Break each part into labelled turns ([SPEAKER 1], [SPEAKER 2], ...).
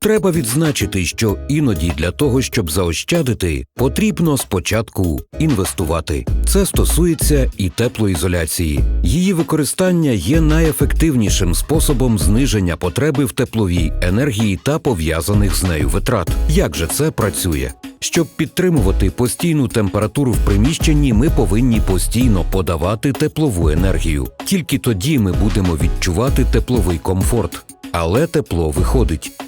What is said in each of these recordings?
[SPEAKER 1] Треба відзначити, що іноді для того, щоб заощадити, потрібно спочатку інвестувати. Це стосується і теплоізоляції. Її використання є найефективнішим способом зниження потреби в тепловій енергії та пов'язаних з нею витрат. Як же це працює? Щоб підтримувати постійну температуру в приміщенні, ми повинні постійно подавати теплову енергію. Тільки тоді ми будемо відчувати тепловий комфорт. Але тепло виходить.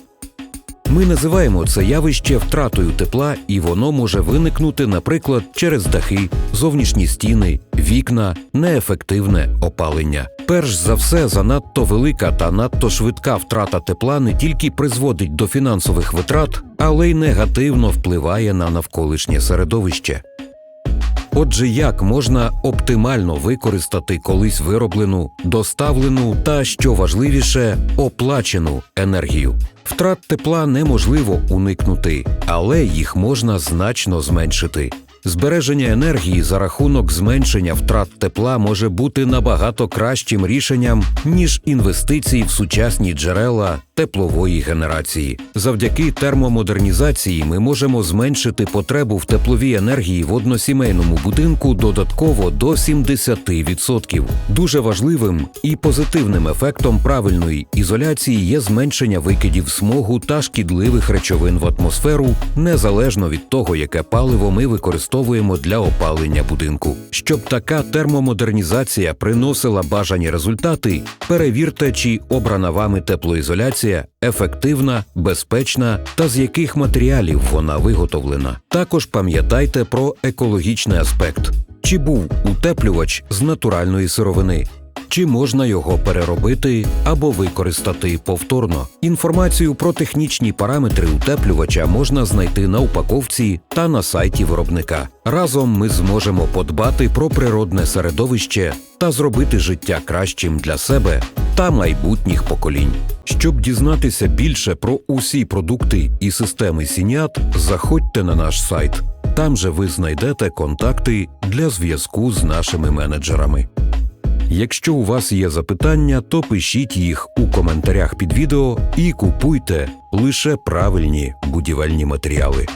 [SPEAKER 1] Ми називаємо це явище втратою тепла, і воно може виникнути, наприклад, через дахи, зовнішні стіни, вікна, неефективне опалення. Перш за все, занадто велика та надто швидка втрата тепла не тільки призводить до фінансових витрат, але й негативно впливає на навколишнє середовище. Отже, як можна оптимально використати колись вироблену, доставлену та, що важливіше, оплачену енергію? Втрат тепла неможливо уникнути, але їх можна значно зменшити. Збереження енергії за рахунок зменшення втрат тепла може бути набагато кращим рішенням, ніж інвестиції в сучасні джерела теплової генерації. Завдяки термомодернізації ми можемо зменшити потребу в тепловій енергії в односімейному будинку додатково до 70%. Дуже важливим і позитивним ефектом правильної ізоляції є зменшення викидів смогу та шкідливих речовин в атмосферу незалежно від того, яке паливо ми використовуємо для опалення будинку. Щоб така термомодернізація приносила бажані результати, перевірте, чи обрана вами теплоізоляція ефективна, безпечна та з яких матеріалів вона виготовлена. Також пам'ятайте про екологічний аспект: чи був утеплювач з натуральної сировини. Чи можна його переробити або використати повторно? Інформацію про технічні параметри утеплювача можна знайти на упаковці та на сайті виробника. Разом ми зможемо подбати про природне середовище та зробити життя кращим для себе та майбутніх поколінь. Щоб дізнатися більше про усі продукти і системи Сініат, заходьте на наш сайт. Там же ви знайдете контакти для зв'язку з нашими менеджерами. Якщо у вас є запитання, то пишіть їх у коментарях під відео і купуйте лише правильні будівельні матеріали.